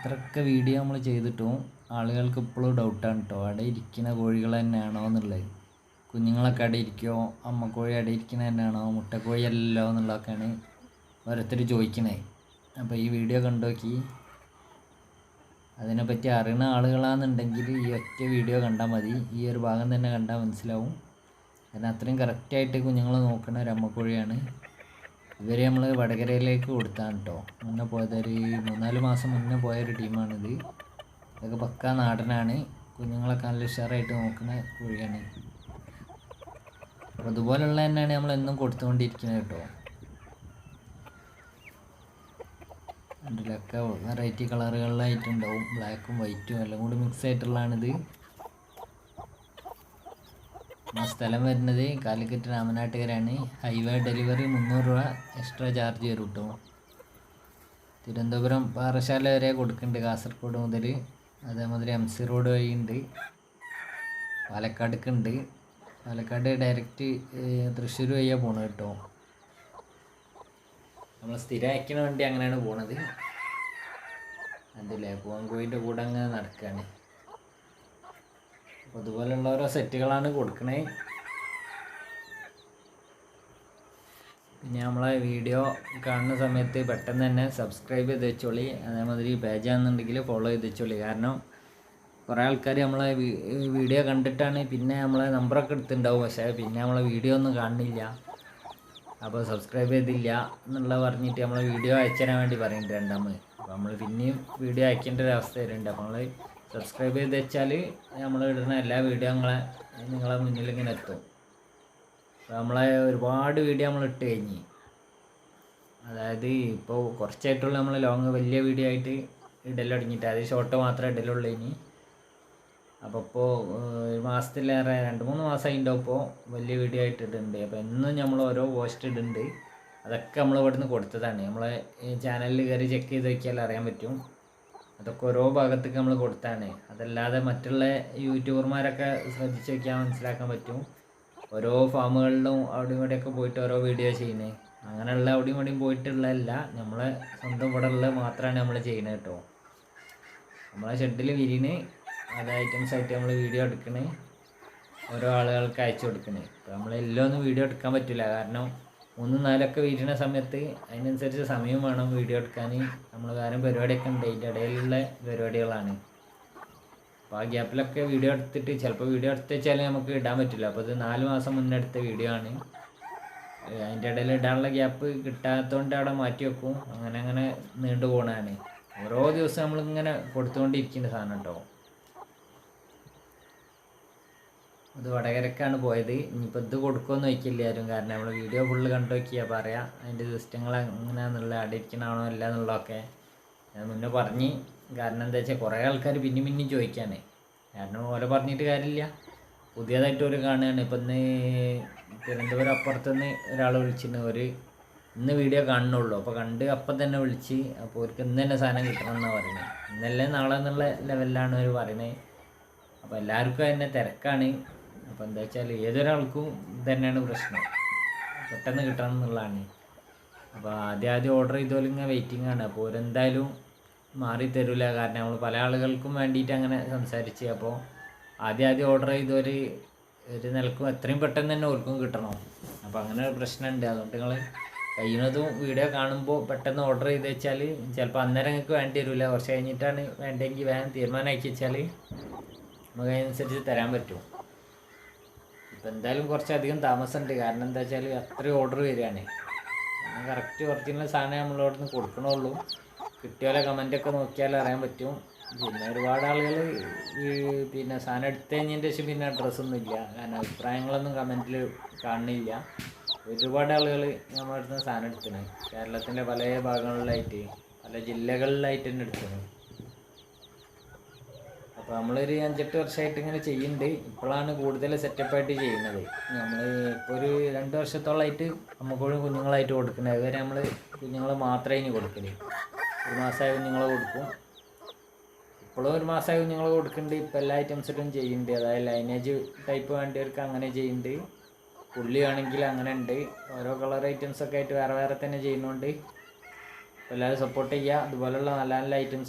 ഇത്രയൊക്കെ വീഡിയോ നമ്മൾ ചെയ്തിട്ടും ആളുകൾക്ക് ഇപ്പോഴും ഡൗട്ടാണ് കേട്ടോ അവിടെ ഇരിക്കുന്ന കോഴികൾ തന്നെയാണോ എന്നുള്ളത്. കുഞ്ഞുങ്ങളൊക്കെ അവിടെ ഇരിക്കുമോ അമ്മക്കോഴി അവിടെ ഇരിക്കുന്നത് തന്നെയാണോ? മുട്ടക്കോഴി അല്ലല്ലോ എന്നുള്ളതൊക്കെയാണ് ഓരോരുത്തർ ചോദിക്കണേ. അപ്പോൾ ഈ വീഡിയോ കണ്ടുനോക്കി അതിനെപ്പറ്റി അറിയുന്ന ആളുകളാണെന്നുണ്ടെങ്കിൽ ഈ ഒറ്റ വീഡിയോ കണ്ടാൽ മതി. ഈ ഒരു ഭാഗം തന്നെ കണ്ടാൽ മനസ്സിലാവും. കാരണം അത്രയും കറക്റ്റായിട്ട് കുഞ്ഞുങ്ങളെ നോക്കുന്ന ഒരു അമ്മക്കോഴിയാണ് ഇവരെ നമ്മൾ വടകരയിലേക്ക് കൊടുത്താണ് കേട്ടോ മുന്നേ പോയത് ഒരു മൂന്നാൽ മാസം മുന്നേ പോയ ഒരു ടീമാണിത്. ഇതൊക്കെ പക്ക നാടനാണ്. കുഞ്ഞുങ്ങളൊക്കെ നല്ല ഉഷാറായിട്ട് നോക്കുന്ന കോഴിയാണ്. അപ്പോൾ അതുപോലുള്ള തന്നെയാണ് നമ്മൾ എന്നും കൊടുത്തുകൊണ്ടിരിക്കുന്നത് കേട്ടോ ഇതിലൊക്കെ വെറൈറ്റി കളറുകളിലായിട്ടുണ്ടാവും ബ്ലാക്കും വൈറ്റും എല്ലാം കൂടി മിക്സ് ആയിട്ടുള്ളതാണിത്. നമ്മുടെ സ്ഥലം വരുന്നത് കാലിക്കറ്റ് രാമനാട്ടുകരാണ് ഹൈവേ ഡെലിവറി മുന്നൂറ് രൂപ എക്സ്ട്രാ ചാർജ് വരും കേട്ടോ തിരുവനന്തപുരം പാറശാല വരെ കൊടുക്കുന്നുണ്ട് കാസർഗോഡ് മുതൽ. അതേമാതിരി എം സി റോഡ് വഴിയുണ്ട്. പാലക്കാടുക്കുണ്ട്. പാലക്കാട് ഡയറക്റ്റ് തൃശ്ശൂർ വഴിയാണ് പോണത് കേട്ടോ നമ്മൾ സ്ഥിരം അയക്കണ വണ്ടി അങ്ങനെയാണ് പോണത്. അതില്ലേ? പൂവൻകോയിന്റെ കൂടെ അങ്ങനെ നടക്കുകയാണ് അതുപോലെയുള്ള ഓരോ സെറ്റുകളാണ് കൊടുക്കണേ. പിന്നെ നമ്മളെ വീഡിയോ കാണുന്ന സമയത്ത് പെട്ടെന്ന് തന്നെ സബ്സ്ക്രൈബ് ചെയ്ത് വെച്ചോളി. അതേമാതിരി പേജാണെന്നുണ്ടെങ്കിൽ ഫോളോ ചെയ്ത് വെച്ചോളി. കാരണം കുറേ ആൾക്കാർ നമ്മളെ വീഡിയോ കണ്ടിട്ടാണ് പിന്നെ നമ്മളെ നമ്പറൊക്കെ എടുത്തിട്ടുണ്ടാവും. പക്ഷേ പിന്നെ നമ്മളെ വീഡിയോ ഒന്നും കാണുന്നില്ല. അപ്പോൾ സബ്സ്ക്രൈബ് ചെയ്തില്ല എന്നുള്ള പറഞ്ഞിട്ട് നമ്മളെ വീഡിയോ അയച്ചു തരാൻ വേണ്ടി പറയുന്നുണ്ട് രണ്ടാമത്. അപ്പോൾ നമ്മൾ പിന്നെയും വീഡിയോ അയക്കേണ്ട ഒരു അവസ്ഥ വരുന്നുണ്ട്. അപ്പോൾ നമ്മൾ സബ്സ്ക്രൈബ് ചെയ്ത് വെച്ചാൽ നമ്മൾ ഇടുന്ന എല്ലാ വീഡിയോ നിങ്ങളെ നിങ്ങളെ മുന്നിൽ ഇങ്ങനെ എത്തും നമ്മളെ ഒരുപാട് വീഡിയോ നമ്മൾ ഇട്ട് കഴിഞ്ഞ്. അതായത് ഇപ്പോൾ കുറച്ചായിട്ടുള്ള നമ്മൾ ലോങ് വലിയ വീഡിയോ ആയിട്ട് ഇടൽ തുടങ്ങിയിട്ട് അത് ഷോർട്ട് മാത്രമേ ഇടലുള്ളൂ ഇനി. അപ്പോൾ ഇപ്പോൾ ഒരു മാസത്തിലേറെ രണ്ട് മൂന്ന് മാസമായി ഉണ്ടാവും ഇപ്പോൾ വലിയ വീഡിയോ ആയിട്ട് ഇടുന്നുണ്ട്. അപ്പോൾ എന്നും നമ്മൾ ഓരോ പോസ്റ്റ് ഇടുന്നുണ്ട്. അതൊക്കെ നമ്മൾ ഇവിടുന്ന് കൊടുത്തതാണ്. നമ്മളെ ചാനലിൽ കയറി ചെക്ക് ചെയ്ത് നോക്കിയാൽ അറിയാൻ പറ്റും. അതൊക്കെ ഓരോ ഭാഗത്തേക്ക് നമ്മൾ കൊടുത്താണ്. അതല്ലാതെ മറ്റുള്ള യൂട്യൂബർമാരൊക്കെ ശ്രദ്ധിച്ച് വെക്കാൻ മനസ്സിലാക്കാൻ പറ്റും. ഓരോ ഫാമുകളിലും അവിടെയും ഇവിടെയൊക്കെ പോയിട്ട് ഓരോ വീഡിയോ ചെയ്യുന്നത് അങ്ങനെയുള്ള അവിടെയും ഇവിടെയും പോയിട്ടുള്ളതല്ല. നമ്മളെ സ്വന്തം ഇവിടെ ഉള്ളത് മാത്രമാണ് നമ്മൾ ചെയ്യുന്നത് കേട്ടോ. നമ്മളെ ഷെഡിൽ വിരിന് അത് ഐറ്റംസ് ആയിട്ട് നമ്മൾ വീഡിയോ എടുക്കണേ. ഓരോ ആളുകൾക്ക് അയച്ചു കൊടുക്കണേ. ഇപ്പോൾ നമ്മളെല്ലാം ഒന്നും വീഡിയോ എടുക്കാൻ പറ്റില്ല കാരണം മൂന്ന് നാലൊക്കെ വീഴുന്ന സമയത്ത് അതിനനുസരിച്ച് സമയം വേണം വീഡിയോ എടുക്കാൻ. നമ്മൾ കാരണം പരിപാടിയൊക്കെ ഉണ്ട്. അതിന്റെ ഇടയിലുള്ള പരിപാടികളാണ്. അപ്പോൾ ആ ഗ്യാപ്പിലൊക്കെ വീഡിയോ എടുത്തിട്ട് ചിലപ്പോൾ വീഡിയോ എടുത്ത് വെച്ചാൽ നമുക്ക് ഇടാൻ പറ്റില്ല അപ്പോൾ ഇത് നാല് മാസം മുന്നേ എടുത്ത വീഡിയോ ആണ്. അതിന്റെ ഇടയിൽ ഇടാനുള്ള ഗ്യാപ്പ് കിട്ടാത്തതുകൊണ്ട് അവിടെ മാറ്റി വെക്കും. അങ്ങനെ അങ്ങനെ നീണ്ടു പോകണതാണ് ഓരോ ദിവസം നമ്മളിങ്ങനെ കൊടുത്തുകൊണ്ടിരിക്കുന്ന സാധനം കേട്ടോ അത് വടകരക്കാണ് പോയത്. ഇനിയിപ്പോൾ ഇത് കൊടുക്കുമെന്ന് നോക്കിയില്ല ആരും. കാരണം നമ്മൾ വീഡിയോ ഫുള്ള് കണ്ടു നോക്കിയാൽ പറയാം. അതിന്റെ സിസ്റ്റങ്ങൾ എങ്ങനെയാണെന്നുള്ള അവിടെ ഇരിക്കണാണോ അല്ല എന്നുള്ളതൊക്കെ ഞാൻ മുന്നേ പറഞ്ഞ്. കാരണം എന്താ വെച്ചാൽ കുറേ ആൾക്കാർ പിന്നെയും പിന്നെയും ചോദിക്കാനേ. കാരണം ഓലെ പറഞ്ഞിട്ട് കാര്യമില്ല പുതിയതായിട്ട് ഒരു കാണുകയാണ്. ഇപ്പം ഇന്ന് തിരുവനന്തപുരം അപ്പുറത്തുനിന്ന് ഒരാൾ വിളിച്ചിരുന്നു ഒരു ഇന്ന് വീഡിയോ കാണുന്നുള്ളൂ. അപ്പോൾ കണ്ട് അപ്പം തന്നെ വിളിച്ച്. അപ്പോൾ അവർക്ക് ഇന്ന് തന്നെ സാധനം കിട്ടണം എന്നാണ് പറയുന്നത് ഇന്നല്ലേ നാളെ എന്നുള്ള ലെവലിലാണ് അവർ പറയുന്നത് അപ്പോൾ എല്ലാവർക്കും അതിന്റെ തിരക്കാണ്. അപ്പോൾ എന്താ വെച്ചാൽ ഏതൊരാൾക്കും തന്നെയാണ് പ്രശ്നം. പെട്ടെന്ന് കിട്ടണം എന്നുള്ളതാണ് അപ്പോൾ ആദ്യം ആദ്യം ഓർഡർ ചെയ്തോലും ഇങ്ങനെ വെയിറ്റിംഗ് ആണ്. അപ്പോൾ ഓരെന്തായാലും മാറി തരില്ല കാരണം നമ്മൾ പല ആളുകൾക്കും വേണ്ടിയിട്ട് അങ്ങനെ സംസാരിച്ച്. അപ്പോൾ ആദ്യം ആദ്യം ഓർഡർ ചെയ്തവർ ഒരു നിലക്കും എത്രയും പെട്ടെന്ന് തന്നെ ഓർക്കും കിട്ടണം. അപ്പോൾ അങ്ങനെ ഒരു പ്രശ്നമുണ്ട് അതുകൊണ്ട് നിങ്ങൾ കഴിയുന്നതും വീഡിയോ കാണുമ്പോൾ പെട്ടെന്ന് ഓർഡർ ചെയ്ത് വെച്ചാൽ ചിലപ്പോൾ അന്നേരം നിങ്ങൾക്ക് വേണ്ടി വരില്ല കുറച്ച് കഴിഞ്ഞിട്ടാണ് വേണ്ടെങ്കിൽ വേഗം തീരുമാനമാക്കി വെച്ചാൽ നമുക്ക് അതിനനുസരിച്ച് തരാൻ പറ്റും. ഇപ്പം എന്തായാലും കുറച്ചധികം താമസമുണ്ട്. കാരണം എന്താ വെച്ചാൽ അത്രയും ഓർഡർ വരികയാണ്. കറക്റ്റ് ഒറിജിനൽ സാധനം നമ്മളോട് നിന്ന് കൊടുക്കണുള്ളൂ. കിട്ടിയോലെ കമന്റൊക്കെ നോക്കിയാൽ അറിയാൻ പറ്റും. പിന്നെ ഒരുപാട് ആളുകൾ ഈ പിന്നെ സാധനം എടുത്തു കഴിഞ്ഞതിന്റെ ശേഷം പിന്നെ അഡ്രസ്സൊന്നും ഇല്ല. കാരണം അഭിപ്രായങ്ങളൊന്നും കമന്റിൽ കാണുന്നില്ല. ഒരുപാട് ആളുകൾ നമ്മുടെ അടുത്ത് സാധനം എടുത്തിന് കേരളത്തിന്റെ പല ഭാഗങ്ങളിലായിട്ട് പല ജില്ലകളിലായിട്ട് തന്നെ എടുത്തിന് അപ്പോൾ നമ്മളൊരു അഞ്ചെട്ട് വർഷമായിട്ട് ഇങ്ങനെ ചെയ്യുന്നുണ്ട്. ഇപ്പോഴാണ് കൂടുതൽ സെറ്റപ്പായിട്ട് ചെയ്യുന്നത്. നമ്മൾ ഇപ്പോൾ ഒരു രണ്ട് വർഷത്തോളമായിട്ട് നമുക്കൊരു കുഞ്ഞുങ്ങളായിട്ട് കൊടുക്കുന്നത്. അതുവരെ നമ്മൾ കുഞ്ഞുങ്ങൾ മാത്രമേ ഇനി കൊടുക്കൽ. ഒരു മാസമായ കുഞ്ഞുങ്ങളെ കൊടുക്കും. ഇപ്പോഴും ഒരു മാസമായ കുഞ്ഞുങ്ങളെ കൊടുക്കുന്നുണ്ട് ഇപ്പോൾ എല്ലാ ഐറ്റംസിട്ടും ചെയ്യുന്നുണ്ട്. അതായത് ലൈനേജ് ടൈപ്പ് വേണ്ടിയവർക്ക് അങ്ങനെ ചെയ്യുന്നുണ്ട്. പുള്ളി ആണെങ്കിൽ അങ്ങനെ ഉണ്ട്. ഓരോ കളർ ഐറ്റംസൊക്കെ ആയിട്ട് വേറെ വേറെ തന്നെ ചെയ്യുന്നുണ്ട്. എല്ലാവരും സപ്പോർട്ട് ചെയ്യുക അതുപോലുള്ള നല്ല നല്ല ഐറ്റംസ്